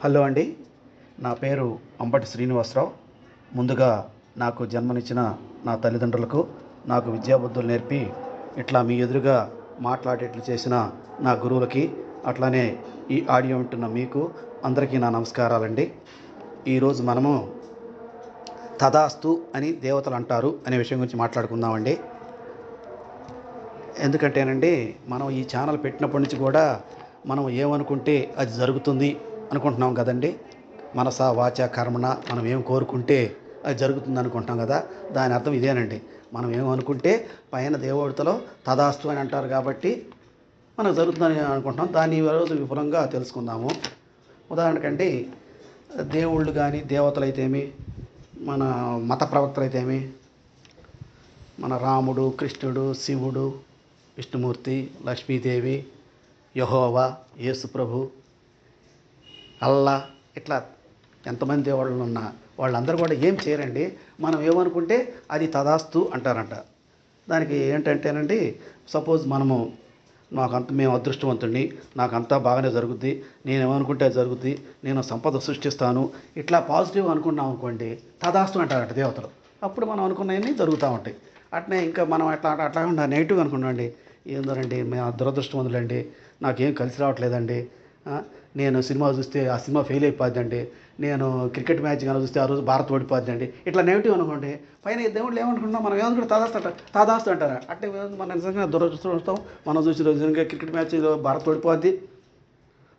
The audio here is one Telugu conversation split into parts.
హలో అండి. నా పేరు అంబటి శ్రీనివాసరావు. ముందుగా నాకు జన్మనిచ్చిన నా తల్లిదండ్రులకు నాకు విద్యాబుద్ధులు నేర్పి ఇట్లా మీ ఎదురుగా మాట్లాడేట్లు చేసిన నా గురువులకి అట్లానే ఈ ఆడియో వింటున్న మీకు అందరికీ నా నమస్కారాలండి. ఈరోజు మనము తదాస్తు అని దేవతలు అంటారు అనే విషయం గురించి మాట్లాడుకుందామండి. ఎందుకంటేనండి మనం ఈ ఛానల్ పెట్టినప్పటి నుంచి కూడా మనం ఏమనుకుంటే అది జరుగుతుంది అనుకుంటున్నాం కదండి. మనస వాచ కర్మణ మనం ఏం కోరుకుంటే అది జరుగుతుంది అనుకుంటాం కదా. దాని అర్థం ఇదేనండి. మనం ఏమనుకుంటే పైన దేవతలో తదాస్తు అని అంటారు కాబట్టి మనకు జరుగుతుందని అనుకుంటున్నాం. దాన్ని ఈరోజు విపులంగా తెలుసుకుందాము. ఉదాహరణకండి దేవుళ్ళు కానీ దేవతలు అయితేమి మన మత ప్రవక్తలు అయితేమి మన రాముడు కృష్ణుడు శివుడు విష్ణుమూర్తి లక్ష్మీదేవి యహోవా యేసుప్రభు అల్లా ఇట్లా ఎంతమంది దేవుళ్ళు ఉన్నా వాళ్ళందరూ కూడా ఏం చేయరండి? మనం ఏమనుకుంటే అది తదాస్తు అంటారంట. దానికి ఏంటంటేనండి సపోజ్ మనము నాకంత మేము అదృష్టవంతుడిని నాకంతా బాగానే జరుగుద్ది నేను ఏమనుకుంటే అది జరుగుద్ది నేను సంపద సృష్టిస్తాను ఇట్లా పాజిటివ్ అనుకున్నాం అనుకోండి తదాస్తు అంటారట దేవతలు. అప్పుడు మనం అనుకున్నవన్నీ జరుగుతూ ఉంటాయి. అట్నే ఇంకా మనం అట్లా అట్లా ఉండాలి నెగిటివ్ అనుకున్నాండి ఏందోనండి మేము దురదృష్టవంతులండి నాకేం కలిసి రావట్లేదండి నేను సినిమా చూస్తే ఆ సినిమా ఫెయిల్ అయిపోద్దండి నేను క్రికెట్ మ్యాచ్ కానీ చూస్తే ఆ రోజు భారత్ ఓడిపోద్దండి ఇట్లా నెగిటివ్ అనుకోండి పైన ఈ దేవుళ్ళు ఏమనుకుంటున్నాం మనం ఏమనుకుంటే తాదాస్తు తాదాస్తు అంటారా. అంటే మనం నిజంగా దురదృష్టం మనం చూసిన నిజంగా క్రికెట్ మ్యాచ్ భారత్ ఓడిపోద్ది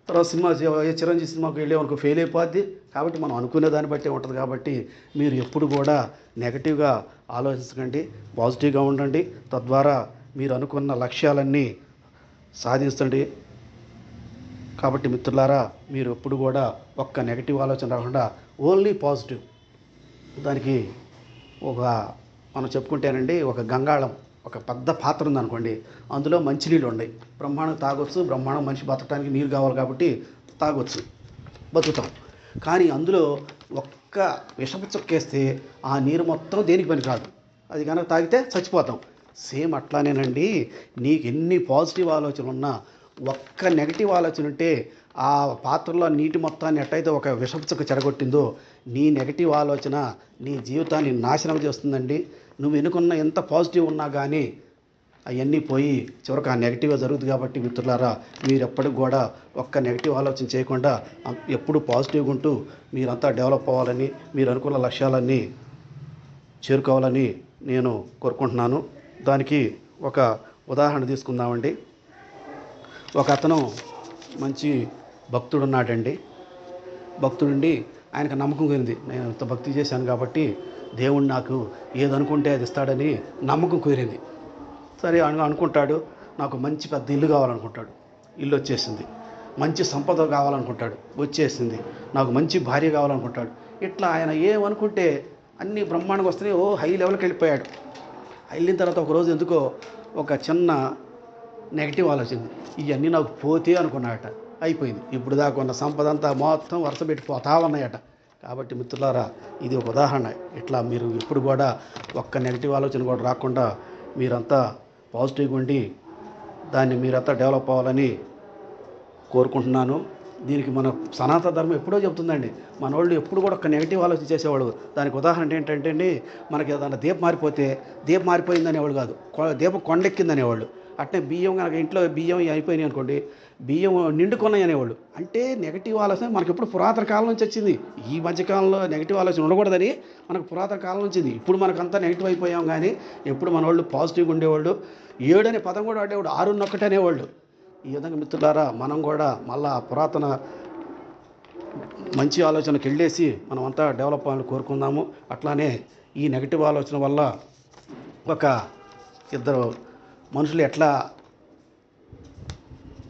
తర్వాత సినిమా ఏ చిరంజీవి సినిమాకి వెళ్ళే వరకు ఫెయిల్ అయిపోద్ది. కాబట్టి మనం అనుకునే దాన్ని బట్టి ఉంటుంది కాబట్టి మీరు ఎప్పుడు కూడా నెగటివ్గా ఆలోచించకండి పాజిటివ్గా ఉండండి. తద్వారా మీరు అనుకున్న లక్ష్యాలన్నీ సాధించండి. కాబట్టి మిత్రులారా మీరు ఎప్పుడు కూడా ఒక్క నెగటివ్ ఆలోచన రాకుండా ఓన్లీ పాజిటివ్. దానికి ఒక మనం చెప్పుకుంటేనండి ఒక గంగాళం ఒక పెద్ద పాత్ర ఉందనుకోండి అందులో మంచినీళ్ళు ఉన్నాయి బ్రహ్మాండం తాగొచ్చు బ్రహ్మాండం మనిషి బతకడానికి నీరు కావాలి కాబట్టి తాగొచ్చు బతుకుతాం. కానీ అందులో ఒక్క విషపు చుక్కేస్తే ఆ నీరు మొత్తం దేనికి పని కాదు అది కనుక తాగితే చచ్చిపోతాం. సేమ్ అట్లానేనండి నీకు ఎన్ని పాజిటివ్ ఆలోచనలు ఉన్నా ఒక్క నెగిటివ్ ఆలోచన ఉంటే ఆ పాత్రలో నీటి మొత్తాన్ని ఎట్టయితే ఒక విషపు చెడగొట్టిందో నీ నెగిటివ్ ఆలోచన నీ జీవితాన్ని నాశనం చేస్తుందండి. నువ్వు ఎన్నుకున్న ఎంత పాజిటివ్ ఉన్నా కానీ అవన్నీ పోయి చివరికి ఆ నెగిటివ్గా జరుగుతుంది కాబట్టి మిత్రులారా మీరు ఎప్పటికి కూడా ఒక్క నెగిటివ్ ఆలోచన చేయకుండా ఎప్పుడు పాజిటివ్గా ఉంటూ మీరంతా డెవలప్ అవ్వాలని మీరు అనుకున్న లక్ష్యాలన్నీ చేరుకోవాలని నేను కోరుకుంటున్నాను. దానికి ఒక ఉదాహరణ తీసుకుందామండి. ఒక అతను మంచి భక్తుడు ఉన్నాడండి భక్తుడుండి ఆయనకు నమ్మకం కుదిరింది నేను ఇంత భక్తి చేశాను కాబట్టి దేవుడు నాకు ఏదనుకుంటే అది ఇస్తాడని నమ్మకం కుదిరింది. సరే అను అనుకుంటాడు. నాకు మంచి పెద్ద ఇల్లు కావాలనుకుంటాడు. ఇల్లు వచ్చేసింది. మంచి సంపద కావాలనుకుంటాడు. వచ్చేసింది. నాకు మంచి భార్య కావాలనుకుంటాడు. ఇట్లా ఆయన ఏమనుకుంటే అన్ని బ్రహ్మాండంగా వస్తున్నాయి. ఓ హై లెవెల్కి వెళ్ళిపోయాడు. వెళ్ళిన తర్వాత ఒక రోజు ఎందుకో ఒక చిన్న నెగిటివ్ ఆలోచన ఇవన్నీ నాకు పోతే అనుకున్నాయట. అయిపోయింది. ఇప్పుడు దాకా ఉన్న సంపద అంతా మొత్తం వరుస పెట్టిపోతా ఉన్నాయట. కాబట్టి మిత్రులారా ఇది ఒక ఉదాహరణ. ఇట్లా మీరు ఎప్పుడు కూడా ఒక్క నెగిటివ్ ఆలోచన కూడా రాకుండా మీరంతా పాజిటివ్గా ఉండి దాన్ని మీరంతా డెవలప్ అవ్వాలని కోరుకుంటున్నాను. దీనికి మన సనాతన ధర్మం ఎప్పుడో చెబుతుందండి. మన వాళ్ళు ఎప్పుడు కూడా ఒక నెగిటివ్ ఆలోచన చేసేవాడు దానికి ఉదాహరణ ఏంటంటే అండి మనకి ఏదైనా దీపం మారిపోతే దీపం మారిపోయింది కాదు. కొ- దీపం కొండెక్కింది అనేవాళ్ళు అట్నే బియ్యం కనుక ఇంట్లో బియ్యం అయిపోయినాయి అనుకోండి బియ్యం నిండుకున్నాయి అనేవాళ్ళు. అంటే నెగిటివ్ ఆలోచన మనకి ఎప్పుడు పురాతన కాలం నుంచి వచ్చింది. ఈ మధ్యకాలంలో నెగిటివ్ ఆలోచన ఉండకూడదని మనకు పురాతన కాలం నుంచి ఇప్పుడు మనకంతా నెగిటివ్ అయిపోయాం కానీ ఎప్పుడు మన వాళ్ళు పాజిటివ్గా ఉండేవాళ్ళు. ఏడు అనే పదం కూడా ఆడేవాడు ఆరున్నొక్కటి అనేవాళ్ళు. ఈ విధంగా మిత్రులారా మనం కూడా మళ్ళా పురాతన మంచి ఆలోచనకి వెళ్ళేసి మనం అంతా డెవలప్ అవ్వాలని కోరుకుందాము. అట్లానే ఈ నెగిటివ్ ఆలోచన వల్ల ఒక ఇద్దరు మనుషులు ఎట్లా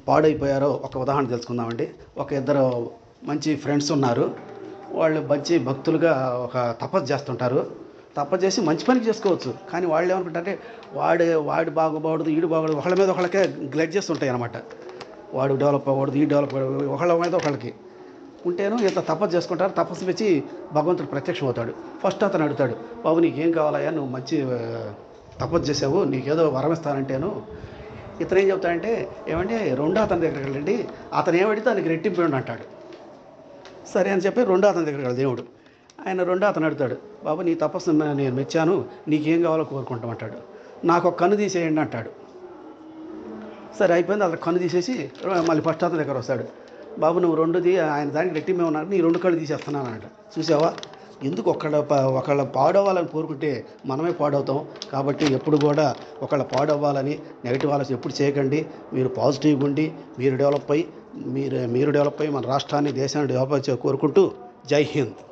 పాడైపోయారో ఒక ఉదాహరణ తెలుసుకుందామండి. ఒక ఇద్దరు మంచి ఫ్రెండ్స్ ఉన్నారు. వాళ్ళు మంచి భక్తులుగా ఒక తపస్సు చేస్తుంటారు. తపస్సు చేసి మంచి పని చేసుకోవచ్చు. కానీ వాళ్ళు ఏమనుకుంటారంటే వాడు వాడు బాగోకూడదు ఈడు బాగోడదు ఒకళ్ళ మీద ఒకళ్ళకే గ్లెడ్జెస్ ఉంటాయి వాడు డెవలప్ అవ్వకూడదు ఈ డెవలప్ అవ్వకూడదు ఒకళ్ళ మీద ఒకళ్ళకి. ఉంటేను ఇంత తపస్సు చేసుకుంటారు. తపస్సు పెంచి భగవంతుడు ప్రత్యక్షం అవుతాడు ఫస్ట్ అతను అడుగుతాడు బాబు నీకేం కావాలయ్యా? నువ్వు మంచి తపస్సు చేసావు నీకేదో వరం ఇస్తానంటేను. ఇతను ఏం చెప్తాడంటే ఏమంటే రెండో అతని దగ్గరికి వెళ్ళండి అతను ఏమడితే దానికి రెట్టింపు అంటాడు. సరే అని చెప్పి రెండో అతని దగ్గరికి వెళ్ళాడు దేవుడు. ఆయన రెండో అతను అడుగుతాడు బాబు నీ తపస్సు నేను మెచ్చాను నీకేం కావాలో కోరుకుంటామంటాడు నాకు ఒక కన్ను తీసేయండి అంటాడు. సరే అయిపోయింది అతను కన్ను తీసేసి మళ్ళీ ఫస్ట్ అతని దగ్గర వస్తాడు. బాబు నువ్వు రెండుది ఆయన దానికి రెట్టింపు ఉన్నాడు ఉన్నారు నీ రెండు కళ్ళు తీసేస్తున్నాను అంట చూసావా? ఎందుకు ఒకళ్ళ ఒకళ్ళ పాడవ్వాలని కోరుకుంటే మనమే పాడవుతాం. కాబట్టి ఎప్పుడు కూడా ఒకళ్ళ పాడవ్వాలని నెగిటివ్ ఆలోచన ఎప్పుడు చేయకండి. మీరు పాజిటివ్గా ఉండి మీరు డెవలప్ అయ్యి మీరు మీరు డెవలప్ అయ్యి మన రాష్ట్రాన్ని దేశాన్ని డెవలప్ కోరుకుంటూ జై హింద్.